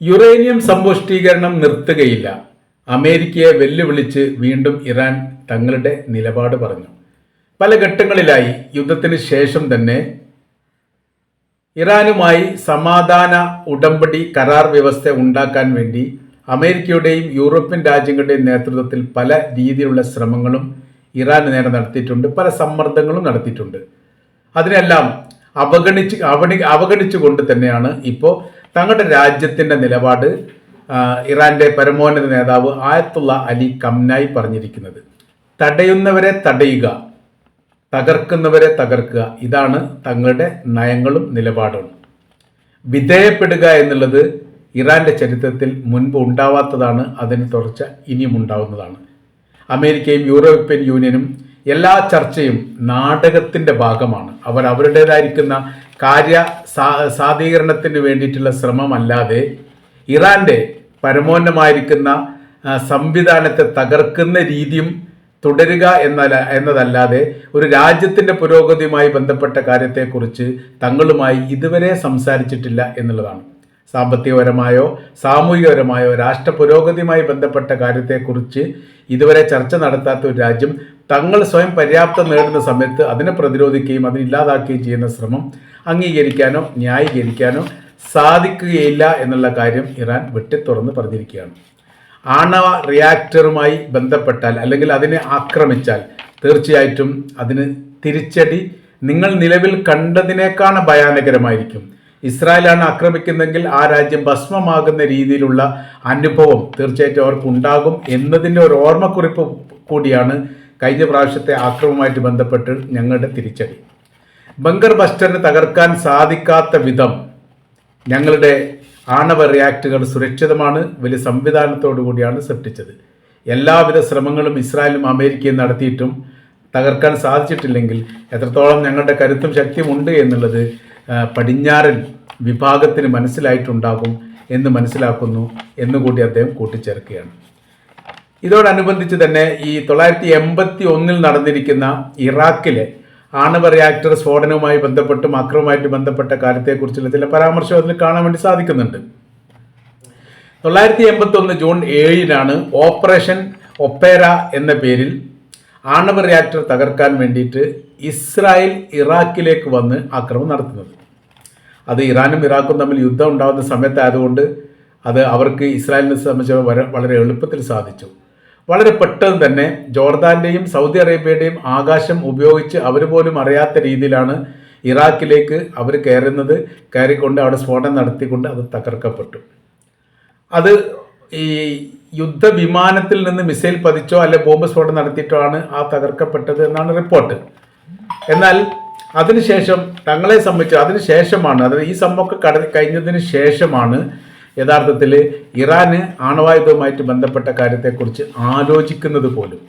Uranium സമ്പുഷ്ടീകരണം നിർത്തുകയില്ല. അമേരിക്കയെ വെല്ലുവിളിച്ച് വീണ്ടും ഇറാൻ തങ്ങളുടെ നിലപാട് പറഞ്ഞു. പല ഘട്ടങ്ങളിലായി യുദ്ധത്തിന് ശേഷം തന്നെ ഇറാനുമായി സമാധാന ഉടമ്പടി കരാർ വ്യവസ്ഥ ഉണ്ടാക്കാൻ വേണ്ടി അമേരിക്കയുടെയും യൂറോപ്യൻ രാജ്യങ്ങളുടെയും നേതൃത്വത്തിൽ പല രീതിയിലുള്ള ശ്രമങ്ങളും ഇറാൻ നേരെ നടത്തിയിട്ടുണ്ട്. പല സമ്മർദ്ദങ്ങളും നടത്തിയിട്ടുണ്ട്. അതിനെല്ലാം അവഗണിച്ച് അവഗണിച്ചുകൊണ്ട് തന്നെയാണ് ഇപ്പോൾ തങ്ങളുടെ രാജ്യത്തിന്റെ നിലപാട് ഇറാന്റെ പരമോന്നത നേതാവ് ആയത്തുള്ള അലി കംനായി പറഞ്ഞിരിക്കുന്നത്. തടയുന്നവരെ തടയുക തകർക്കുന്നവരെ തകർക്കുക ഇതാണ് തങ്ങളുടെ നയങ്ങളും നിലപാടുകളും വിധേയപ്പെടുക എന്നുള്ളത് ഇറാന്റെ ചരിത്രത്തിൽ മുൻപ് ഉണ്ടാവാത്തതാണ് അതിന് തുടർച്ച ഇനിയും ഉണ്ടാവുന്നതാണ്. അമേരിക്കയും യൂറോപ്യൻ യൂണിയനും എല്ലാ ചർച്ചയും നാടകത്തിന്റെ ഭാഗമാണ്. അവർ അവരുടേതായിരിക്കുന്ന കാര്യ സാധീകരണത്തിന് വേണ്ടിയിട്ടുള്ള ശ്രമമല്ലാതെ ഇറാന്റെ പരമോന്നമായിരിക്കുന്ന സംവിധാനത്തെ തകർക്കുന്ന രീതിയും തുടരുക എന്നല്ല എന്നതല്ലാതെ ഒരു രാജ്യത്തിന്റെ പുരോഗതിയുമായി ബന്ധപ്പെട്ട കാര്യത്തെക്കുറിച്ച് തങ്ങളുമായി ഇതുവരെ സംസാരിച്ചിട്ടില്ല എന്നുള്ളതാണ്. സാമ്പത്തികപരമായോ സാമൂഹികപരമായോ രാഷ്ട്ര പുരോഗതിയുമായി ബന്ധപ്പെട്ട കാര്യത്തെക്കുറിച്ച് ഇതുവരെ ചർച്ച നടത്താത്ത ഒരു രാജ്യം തങ്ങൾ സ്വയം പര്യാപ്തം നേടുന്ന സമയത്ത് അതിനെ പ്രതിരോധിക്കുകയും അതിനെ ഇല്ലാതാക്കുകയും ചെയ്യുന്ന ശ്രമം അംഗീകരിക്കാനോ ന്യായീകരിക്കാനോ സാധിക്കുകയില്ല എന്നുള്ള കാര്യം ഇറാൻ വെട്ടിത്തുറന്ന് പറഞ്ഞിരിക്കുകയാണ്. ആണവ റിയാക്ടറുമായി ബന്ധപ്പെട്ടാൽ അല്ലെങ്കിൽ അതിനെ ആക്രമിച്ചാൽ തീർച്ചയായിട്ടും അതിന് തിരിച്ചടി നിങ്ങൾ നിലവിൽ കണ്ടതിനേക്കാണ് ഭയാനകരമായിരിക്കും. ഇസ്രായേലാണ് ആക്രമിക്കുന്നതെങ്കിൽ ആ രാജ്യം ഭസ്മമാകുന്ന രീതിയിലുള്ള അനുഭവം തീർച്ചയായിട്ടും അവർക്ക് ഉണ്ടാകും എന്നതിന്റെ ഒരു ഓർമ്മക്കുറിപ്പ് കൂടിയാണ് കഴിഞ്ഞ പ്രാവശ്യത്തെ ആക്രമവുമായിട്ട് ബന്ധപ്പെട്ട് ഞങ്ങളുടെ തിരിച്ചടി. ബങ്കർ ബസ്റ്ററിന് തകർക്കാൻ സാധിക്കാത്ത വിധം ഞങ്ങളുടെ ആണവ റിയാക്ടറുകൾ സുരക്ഷിതമാണ് വലിയ സംവിധാനത്തോടു കൂടിയാണ് സൃഷ്ടിച്ചത്. എല്ലാവിധ ശ്രമങ്ങളും ഇസ്രായേലും അമേരിക്കയും നടത്തിയിട്ടും തകർക്കാൻ സാധിച്ചിട്ടില്ലെങ്കിൽ എത്രത്തോളം ഞങ്ങളുടെ കരുത്തും ശക്തിയും ഉണ്ട് എന്നുള്ളത് പടിഞ്ഞാറൻ വിഭാഗത്തിന് മനസ്സിലായിട്ടുണ്ടാകും എന്ന് മനസ്സിലാക്കുന്നു എന്നുകൂടി അദ്ദേഹം കൂട്ടിച്ചേർക്കുകയാണ്. ഇതോടനുബന്ധിച്ച് തന്നെ ഈ തൊള്ളായിരത്തി എൺപത്തി ഒന്നിൽ നടന്നിരിക്കുന്ന ഇറാഖിലെ ആണവ റിയാക്ടർ സ്ഫോടനവുമായി ബന്ധപ്പെട്ടും അക്രമവുമായിട്ട് ബന്ധപ്പെട്ട കാര്യത്തെക്കുറിച്ചുള്ള ചില പരാമർശം അതിൽ കാണാൻ വേണ്ടി സാധിക്കുന്നുണ്ട്. തൊള്ളായിരത്തി എൺപത്തി ഒന്ന് ജൂൺ ഏഴിനാണ് ഓപ്പറേഷൻ ഒപ്പേര എന്ന പേരിൽ ആണവ റിയാക്ടർ തകർക്കാൻ വേണ്ടിയിട്ട് ഇസ്രായേൽ ഇറാഖിലേക്ക് വന്ന് ആക്രമണം നടത്തുന്നത്. അത് ഇറാനും ഇറാഖും തമ്മിൽ യുദ്ധം ഉണ്ടാകുന്ന സമയത്തായതുകൊണ്ട് അത് അവർക്ക് ഇസ്രായേലിനെ സംബന്ധിച്ച് വളരെ എളുപ്പത്തിൽ സാധിച്ചു. വളരെ പെട്ടെന്ന് തന്നെ ജോർദാന്റെയും സൗദി അറേബ്യയുടെയും ആകാശം ഉപയോഗിച്ച് അവർ പോലും അറിയാത്ത രീതിയിലാണ് ഇറാഖിലേക്ക് അവർ കയറുന്നത്. കയറിക്കൊണ്ട് അവിടെ സ്ഫോടനം നടത്തിക്കൊണ്ട് അത് തകർക്കപ്പെട്ടു. അത് ഈ യുദ്ധവിമാനത്തിൽ നിന്ന് മിസൈൽ പതിച്ചോ അല്ലെ ബോംബ് സ്ഫോടനം നടത്തിയിട്ടോ ആണ് ആ തകർക്കപ്പെട്ടത് എന്നാണ് റിപ്പോർട്ട്. എന്നാൽ അതിനുശേഷം തങ്ങളെ സംബന്ധിച്ച് അതിനുശേഷമാണ് അതായത് ഈ സംഭവമൊക്കെ കട കഴിഞ്ഞതിന് ശേഷമാണ് യഥാർത്ഥത്തിൽ ഇറാന് ആണവായുധവുമായിട്ട് ബന്ധപ്പെട്ട കാര്യത്തെക്കുറിച്ച് ആലോചിക്കുന്നത് പോലും.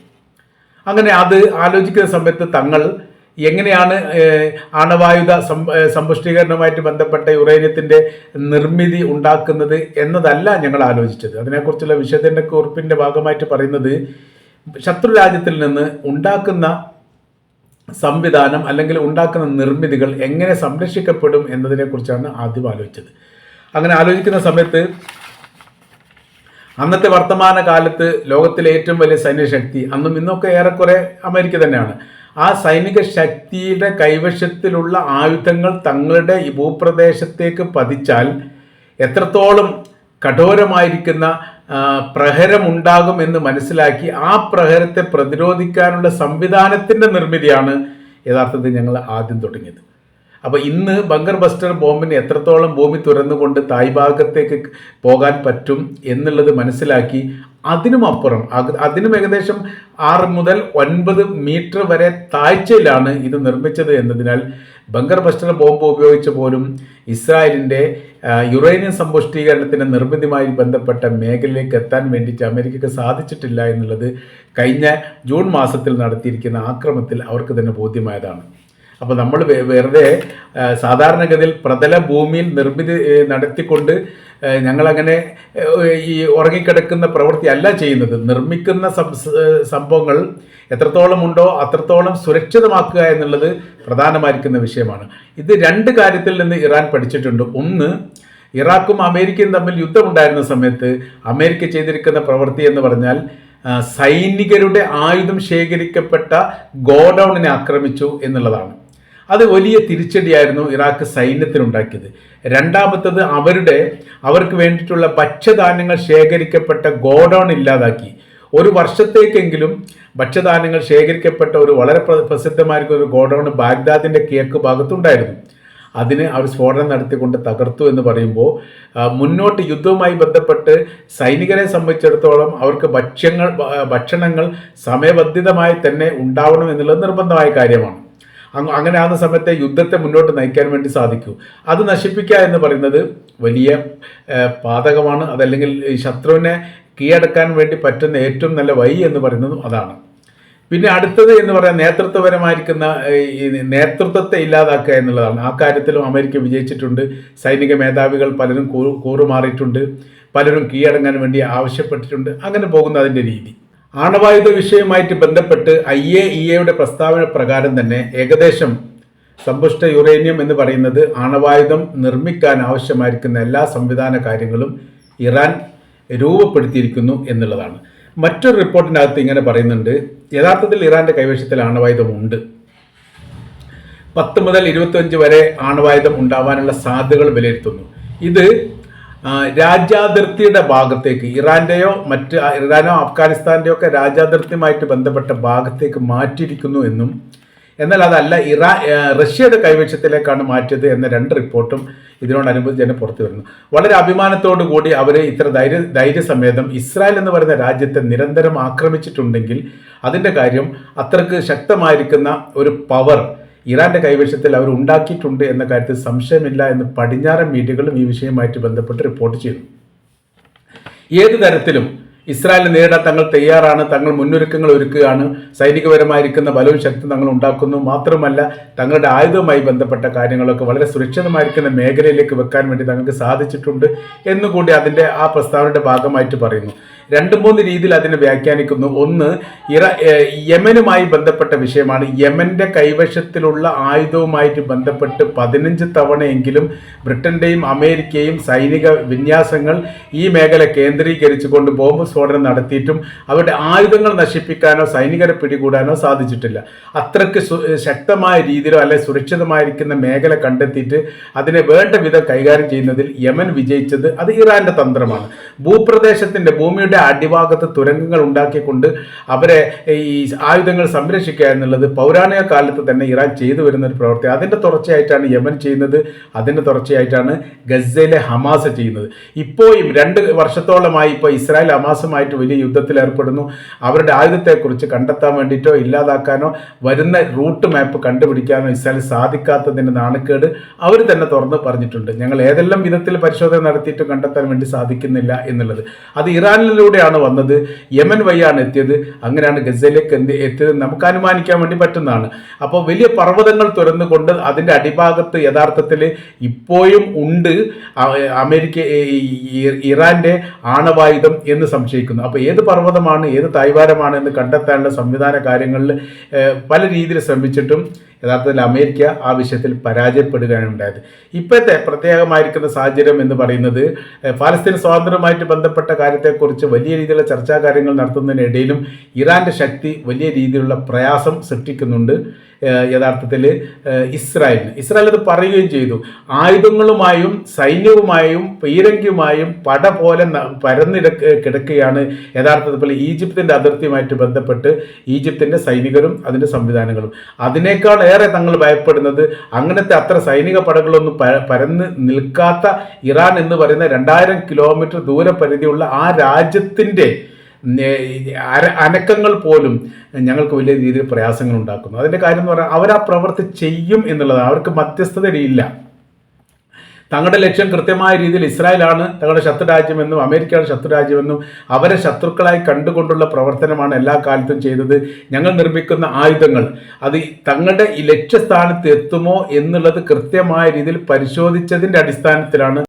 അങ്ങനെ അത് ആലോചിക്കുന്ന സമയത്ത് തങ്ങൾ എങ്ങനെയാണ് ആണവായുധ സമ്പുഷ്ടീകരണവുമായിട്ട് ബന്ധപ്പെട്ട യുറേനിയത്തിന്റെ നിർമ്മിതി ഉണ്ടാക്കുന്നത് എന്നതല്ല ഞങ്ങൾ ആലോചിച്ചത്. അതിനെക്കുറിച്ചുള്ള വിശദീകരണ കുറിപ്പിന്റെ ഭാഗമായിട്ട് പറയുന്നത് ശത്രു രാജ്യത്തിൽ നിന്ന് ഉണ്ടാക്കുന്ന സംവിധാനം അല്ലെങ്കിൽ ഉണ്ടാക്കുന്ന നിർമ്മിതികൾ എങ്ങനെ സംരക്ഷിക്കപ്പെടും എന്നതിനെക്കുറിച്ചാണ് ആദ്യം ആലോചിച്ചത്. അങ്ങനെ ആലോചിക്കുന്ന സമയത്ത് അന്നത്തെ വർത്തമാന കാലത്ത് ലോകത്തിലെ ഏറ്റവും വലിയ സൈന്യശക്തി അന്നും ഇന്നൊക്കെ ഏറെക്കുറെ അമേരിക്ക തന്നെയാണ്. ആ സൈനിക ശക്തിയുടെ കൈവശത്തിലുള്ള ആയുധങ്ങൾ തങ്ങളുടെ ഭൂപ്രദേശത്തേക്ക് പതിച്ചാൽ എത്രത്തോളം കഠോരമായിരിക്കുന്ന പ്രഹരമുണ്ടാകും എന്ന് മനസ്സിലാക്കി ആ പ്രഹരത്തെ പ്രതിരോധിക്കാനുള്ള സംവിധാനത്തിന്റെ നിർമ്മിതിയാണ് യഥാർത്ഥത്തിൽ ഞങ്ങൾ ആദ്യം തുടങ്ങിയത്. അപ്പോൾ ഇന്ന് ബങ്കർ ബസ്റ്റർ ബോംബിന് എത്രത്തോളം ഭൂമി തുറന്നുകൊണ്ട് തായ് ഭാഗത്തേക്ക് പോകാൻ പറ്റും എന്നുള്ളത് മനസ്സിലാക്കി അതിനും അപ്പുറം. അതിനും ഏകദേശം ആറ് മുതൽ ഒൻപത് മീറ്റർ വരെ താഴ്ചയിലാണ് ഇത് നിർമ്മിച്ചത് എന്നതിനാൽ ബങ്കർ ബസ്റ്റർ ബോംബ് ഉപയോഗിച്ച് പോലും ഇസ്രായേലിന്റെ യുറേനിയം സമ്പുഷ്ടീകരണത്തിന്റെ നിർമ്മിതിയുമായി ബന്ധപ്പെട്ട മേഖലയിലേക്ക് എത്താൻ വേണ്ടിയിട്ട് അമേരിക്കക്ക് സാധിച്ചിട്ടില്ല എന്നുള്ളത് കഴിഞ്ഞ ജൂൺ മാസത്തിൽ നടത്തിയിരിക്കുന്ന ആക്രമത്തിൽ അവർക്ക് തന്നെ ബോധ്യമായതാണ്. അപ്പോൾ നമ്മൾ വെറുതെ സാധാരണഗതിയിൽ പ്രതല ഭൂമിയിൽ നിർമ്മിതി നടത്തിക്കൊണ്ട് ഞങ്ങളങ്ങനെ ഈ ഉറങ്ങിക്കിടക്കുന്ന പ്രവൃത്തി അല്ല ചെയ്യുന്നത്. നിർമ്മിക്കുന്ന സംഭവങ്ങൾ എത്രത്തോളം ഉണ്ടോ അത്രത്തോളം സുരക്ഷിതമാക്കുക എന്നുള്ളത് പ്രധാനമായിരിക്കുന്ന വിഷയമാണ്. ഇത് രണ്ട് കാര്യത്തിൽ നിന്ന് ഇറാൻ പഠിച്ചിട്ടുണ്ട്. ഒന്ന് ഇറാഖും അമേരിക്കയും തമ്മിൽ യുദ്ധമുണ്ടായിരുന്ന സമയത്ത് അമേരിക്ക ചെയ്തിരിക്കുന്ന പ്രവൃത്തി എന്ന് പറഞ്ഞാൽ സൈനികരുടെ ആയുധം ശേഖരിക്കപ്പെട്ട ഗോഡൌണിനെ ആക്രമിച്ചു എന്നുള്ളതാണ്. അത് വലിയ തിരിച്ചടിയായിരുന്നു ഇറാഖ് സൈന്യത്തിനുണ്ടാക്കിയത്. രണ്ടാമത്തത് അവരുടെ അവർക്ക് വേണ്ടിയിട്ടുള്ള ഭക്ഷ്യധാന്യങ്ങൾ ശേഖരിക്കപ്പെട്ട ഗോഡൌൺ ഇല്ലാതാക്കി. ഒരു വർഷത്തേക്കെങ്കിലും ഭക്ഷ്യധാന്യങ്ങൾ ശേഖരിക്കപ്പെട്ട ഒരു വളരെ പ്ര- പ്രസിദ്ധമായിരിക്കുന്ന ഒരു ഗോഡൌൺ ബാഗ്ദാദിന്റെ കിഴക്ക് ഭാഗത്തുണ്ടായിരുന്നു. അതിന് അവർ സ്ഫോടനം നടത്തിക്കൊണ്ട് തകർത്തു എന്ന് പറയുമ്പോൾ മുന്നോട്ട് യുദ്ധവുമായി ബന്ധപ്പെട്ട് സൈനികരെ സംബന്ധിച്ചിടത്തോളം അവർക്ക് ഭക്ഷ്യങ്ങൾ ഭക്ഷണങ്ങൾ സമയബന്ധിതമായി തന്നെ ഉണ്ടാവണം എന്നുള്ളത് നിർബന്ധമായ കാര്യമാണ്. അങ്ങനെ ആകുന്ന സമയത്തെ യുദ്ധത്തെ മുന്നോട്ട് നയിക്കാൻ വേണ്ടി സാധിക്കൂ. അത് നശിപ്പിക്കുക എന്ന് പറയുന്നത് വലിയ പാതകമാണ്. അതല്ലെങ്കിൽ ശത്രുവിനെ കീഴടക്കാൻ വേണ്ടി പറ്റുന്ന ഏറ്റവും നല്ല വഴി എന്ന് പറയുന്നതും അതാണ്. പിന്നെ അടുത്തത് എന്ന് പറയാൻ നേതൃത്വപരമായിരിക്കുന്ന ഈ നേതൃത്വത്തെ ഇല്ലാതാക്കുക എന്നുള്ളതാണ്. ആ കാര്യത്തിലും അമേരിക്ക വിജയിച്ചിട്ടുണ്ട്. സൈനിക മേധാവികൾ പലരും കൂറുമാറിയിട്ടുണ്ട്. പലരും കീഴടങ്ങാൻ വേണ്ടി ആവശ്യപ്പെട്ടിട്ടുണ്ട്. അങ്ങനെ പോകുന്ന അതിന്റെ രീതി. ആണവായുധ വിഷയവുമായിട്ട് ബന്ധപ്പെട്ട് ഐ എ ഇ എയുടെ പ്രസ്താവന പ്രകാരം തന്നെ ഏകദേശം സമ്പുഷ്ട യുറേനിയം എന്ന് പറയുന്നത് ആണവായുധം നിർമ്മിക്കാൻ ആവശ്യമായിരിക്കുന്ന എല്ലാ സംവിധാന കാര്യങ്ങളും ഇറാൻ രൂപപ്പെടുത്തിയിരിക്കുന്നു എന്നുള്ളതാണ്. മറ്റൊരു റിപ്പോർട്ടിനകത്ത് ഇങ്ങനെ പറയുന്നുണ്ട് യഥാർത്ഥത്തിൽ ഇറാന്റെ കൈവശത്തിൽ ആണവായുധമുണ്ട് പത്ത് മുതൽ ഇരുപത്തിയഞ്ച് വരെ ആണവായുധം ഉണ്ടാവാനുള്ള സാധ്യതകൾ വിലയിരുത്തുന്നു. ഇത് രാജ്യാതിർത്തിയുടെ ഭാഗത്തേക്ക് ഇറാന്റെയോ മറ്റ് ഇറാനോ അഫ്ഗാനിസ്ഥാന്റെയോ ഒക്കെ രാജ്യാതിർത്തിയുമായിട്ട് ബന്ധപ്പെട്ട ഭാഗത്തേക്ക് മാറ്റിയിരിക്കുന്നു എന്നും എന്നാൽ അതല്ല ഇറാ റഷ്യയുടെ കൈവശത്തിലേക്കാണ് മാറ്റിയത് എന്ന രണ്ട് റിപ്പോർട്ടും ഇതിനോടനുബന്ധിച്ച് തന്നെ പുറത്തു വരുന്നു. വളരെ അഭിമാനത്തോടു കൂടി അവർ ഇത്ര ധൈര്യ ധൈര്യസമേതം ഇസ്രായേൽ എന്ന് പറയുന്ന രാജ്യത്തെ നിരന്തരം ആക്രമിച്ചിട്ടുണ്ടെങ്കിൽ അതിന്റെ കാര്യം അത്രയ്ക്ക് ശക്തമായിരിക്കുന്ന ഒരു പവർ ഇറാന്റെ കൈവശത്തിൽ അവർ ഉണ്ടാക്കിയിട്ടുണ്ട് എന്ന കാര്യത്തിൽ സംശയമില്ല എന്ന് പടിഞ്ഞാറൻ മീഡിയകളും ഈ വിഷയവുമായിട്ട് ബന്ധപ്പെട്ട് റിപ്പോർട്ട് ചെയ്തു. ഏത് തരത്തിലും ഇസ്രായേലിനെ നേരിടാൻ തങ്ങൾ തയ്യാറാണ് തങ്ങൾ മുന്നൊരുക്കങ്ങൾ ഒരുക്കുകയാണ് സൈനികപരമായിരിക്കുന്ന ബലവും ശക്തി തങ്ങൾ ഉണ്ടാക്കുന്നു. മാത്രമല്ല തങ്ങളുടെ ആയുധവുമായി ബന്ധപ്പെട്ട കാര്യങ്ങളൊക്കെ വളരെ സുരക്ഷിതമായിരിക്കുന്ന മേഖലയിലേക്ക് വെക്കാൻ വേണ്ടി തങ്ങൾക്ക് സാധിച്ചിട്ടുണ്ട് എന്നുകൂടി അതിന്റെ ആ പ്രസ്താവനയുടെ ഭാഗമായിട്ട് പറയുന്നു. രണ്ട് മൂന്ന് രീതിയിൽ അതിനെ വ്യാഖ്യാനിക്കുന്നു. ഒന്ന് ഇറ യമനുമായി ബന്ധപ്പെട്ട വിഷയമാണ്. യമന്റെ കൈവശത്തിലുള്ള ആയുധവുമായിട്ട് ബന്ധപ്പെട്ട് പതിനഞ്ച് തവണയെങ്കിലും ബ്രിട്ടന്റെയും അമേരിക്കയും സൈനിക വിന്യാസങ്ങൾ ഈ മേഖല കേന്ദ്രീകരിച്ചുകൊണ്ട് ബോംബ് സ്ഫോടനം നടത്തിയിട്ടും അവരുടെ ആയുധങ്ങൾ നശിപ്പിക്കാനോ സൈനികരെ പിടികൂടാനോ സാധിച്ചിട്ടില്ല. അത്രയ്ക്ക് ശക്തമായ രീതിയിലോ അല്ലെ സുരക്ഷിതമായിരിക്കുന്ന മേഖല കണ്ടെത്തിയിട്ട് അതിനെ വേണ്ട വിധം കൈകാര്യം ചെയ്യുന്നതിൽ യമൻ വിജയിച്ചത് അത് ഇറാന്റെ തന്ത്രമാണ്. ഭൂപ്രദേശത്തിന്റെ ഭൂമിയുടെ അടിഭാഗത്ത് തുരങ്കങ്ങൾ ഉണ്ടാക്കിക്കൊണ്ട് അവരെ ഈ ആയുധങ്ങൾ സംരക്ഷിക്കുക എന്നുള്ളത് പൗരാണിക കാലത്ത് തന്നെ ഇറാൻ ചെയ്തു വരുന്ന ഒരു പ്രവൃത്തി. അതിന്റെ തുടർച്ചയായിട്ടാണ് യമൻ ചെയ്യുന്നത്. അതിന്റെ തുടർച്ചയായിട്ടാണ് ഗസയിലെ ഹമാസ് ചെയ്യുന്നത്. ഇപ്പോഴും രണ്ട് വർഷത്തോളമായി ഇപ്പോൾ ഇസ്രായേൽ ഹമാസുമായിട്ട് വലിയ യുദ്ധത്തിൽ ഏർപ്പെടുന്നു. അവരുടെ ആയുധത്തെക്കുറിച്ച് കണ്ടെത്താൻ വേണ്ടിയിട്ടോ ഇല്ലാതാക്കാനോ വരുന്ന റൂട്ട് മാപ്പ് കണ്ടുപിടിക്കാനോ ഇസ്രായേൽ സാധിക്കാത്തതിന്റെ നാണക്കേട് അവർ തന്നെ തുറന്ന് പറഞ്ഞിട്ടുണ്ട്. ഞങ്ങൾ ഏതെല്ലാം വിധത്തിൽ പരിശോധന നടത്തിയിട്ട് കണ്ടെത്താൻ വേണ്ടി സാധിക്കുന്നില്ല എന്നുള്ളത്. അത് ഇറാനിലൂടെയാണ് വന്നത്? യമൻ വഴിയാണ് എത്തിയത്. അങ്ങനെയാണ് ഗസയിലേക്ക് എന്ത് എത്തിയത്? നമുക്ക് അനുമാനിക്കാൻ വേണ്ടി പറ്റുന്നതാണ്. അപ്പോൾ വലിയ പർവതങ്ങൾ തുറന്നുകൊണ്ട് അതിന്റെ അടിഭാഗത്ത് യഥാർത്ഥത്തിൽ ഇപ്പോഴും ഉണ്ട് അമേരിക്ക ഈ- ആണവായുധം എന്ന് സംശയിക്കുന്നു. അപ്പോൾ ഏത് പർവതമാണ് ഏത് തായ്വാരമാണ് എന്ന് കണ്ടെത്താനുള്ള സംവിധാന കാര്യങ്ങളിൽ പല രീതിയിൽ ശ്രമിച്ചിട്ടും യഥാർത്ഥത്തിൽ അമേരിക്ക ആ വിഷയത്തിൽ പരാജയപ്പെടുകയാണ് ഉണ്ടായത്. ഇപ്പോഴത്തെ പ്രത്യേകമായിരിക്കുന്ന സാഹചര്യം എന്ന് പറയുന്നത് ഫലസ്തീൻ പാലസ്തീൻ സ്വാതന്ത്ര്യവുമായിട്ട് ബന്ധപ്പെട്ട കാര്യത്തെക്കുറിച്ച് വലിയ രീതിയിലുള്ള ചർച്ചാ കാര്യങ്ങൾ നടത്തുന്നതിനിടയിലും ഇറാന്റെ ശക്തി വലിയ രീതിയിലുള്ള പ്രയാസം സൃഷ്ടിക്കുന്നുണ്ട്. യഥാർത്ഥത്തിൽ ഇസ്രായേൽ ഇസ്രായേൽ അത് പറയുകയും ചെയ്തു. ആയുധങ്ങളുമായും സൈന്യവുമായും പീരങ്കിയുമായും പട പോലെ പരന്നിട കിടക്കുകയാണ്. യഥാർത്ഥത്തിൽ ഈജിപ്തിന്റെ അതിർത്തിയുമായിട്ട് ബന്ധപ്പെട്ട് ഈജിപ്തിന്റെ സൈനികരും അതിന്റെ സംവിധാനങ്ങളും. അതിനേക്കാൾ ഏറെ തങ്ങൾ ഭയപ്പെടുന്നത് അങ്ങനത്തെ അത്ര സൈനിക പടകളൊന്നും പരന്ന് നിൽക്കാത്ത ഇറാൻ എന്ന് പറയുന്ന രണ്ടായിരം കിലോമീറ്റർ ദൂരപരിധിയുള്ള ആ രാജ്യത്തിന്റെ നേ- അര- അനക്കങ്ങൾ പോലും ഞങ്ങൾക്ക് വലിയ രീതിയിൽ പ്രയാസങ്ങൾ ഉണ്ടാക്കുന്നു. അതിന്റെ കാര്യം എന്ന് പറഞ്ഞാൽ അവർ ആ പ്രവൃത്തി ചെയ്യും എന്നുള്ളതാണ്. അവർക്ക് മധ്യസ്ഥതയില്ല തങ്ങളുടെ ലക്ഷ്യം കൃത്യമായ രീതിയിൽ ഇസ്രായേലാണ് തങ്ങളുടെ ശത്രുരാജ്യമെന്നും അമേരിക്കയുടെ അമേരിക്കയാണ് ശത്രു രാജ്യമെന്നും അവരെ ശത്രുക്കളായി കണ്ടുകൊണ്ടുള്ള പ്രവർത്തനമാണ് എല്ലാ കാലത്തും ചെയ്തത്. ഞങ്ങൾ നിർമ്മിക്കുന്ന ആയുധങ്ങൾ അത് തങ്ങളുടെ ലക്ഷ്യസ്ഥാനത്ത് എത്തുമോ എന്നുള്ളത് കൃത്യമായ രീതിയിൽ പരിശോധിച്ചതിന്റെ അടിസ്ഥാനത്തിലാണ്